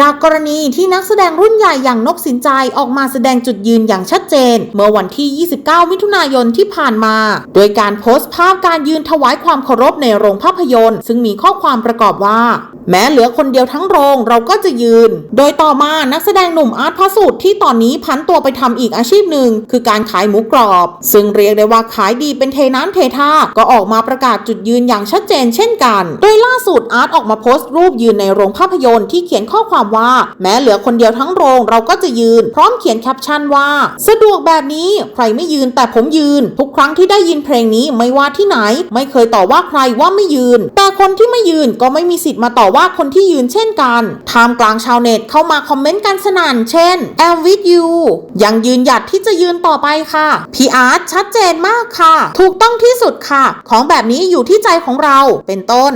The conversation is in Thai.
จากกรณีที่นักแสดงรุ่นใหญ่อย่างนกสินใจออกมาแสดงจุดยืนอย่างชัดเจน เมื่อวันที่ 29 มิถุนายนที่ผ่านมา โดยการโพสต์ภาพการยืนถวายความเคารพในโรงภาพยนตร์ ซึ่งมีข้อความประกอบว่า แม้เหลือคนเดียวทั้งโรงเราก็จะยืน โดยต่อมานักแสดงหนุ่มอาร์ตพระสุที่ตอนนี้พันตัวไปทำอีกอาชีพหนึ่งคือการขายหมูกรอบ ซึ่งเรียกได้ว่าขายดีเป็นเทน้ำเทท่าก็ออกมาประกาศจุดยืนอย่างชัดเจน เช่นกัน โดยล่าสุดอาร์ตออกมาโพสต์รูปยืนในโรงภาพยนตร์ที่เขียนข้อความความว่า แม้เหลือคนเดียวทั้งโรงเราก็จะยืน พร้อมเขียนแคปชั่นว่า สะดวกแบบนี้ใครไม่ยืนแต่ผมยืน ทุกครั้งที่ได้ยินเพลงนี้ไม่ว่าที่ไหน ไม่เคยต่อว่าใครว่าไม่ยืน แต่คนที่ไม่ยืนก็ไม่มีสิทธิ์มาต่อว่าคนที่ยืนเช่นกันท่ามกลางชาวเน็ตเข้ามาคอมเมนต์กันสนั่นเช่น am with you ยังยืนหยัดที่จะยืนต่อไปค่ะพี่อาร์ตชัดเจนมากค่ะ ถูกต้องที่สุดค่ะ ของแบบนี้อยู่ที่ใจของเราเป็นต้น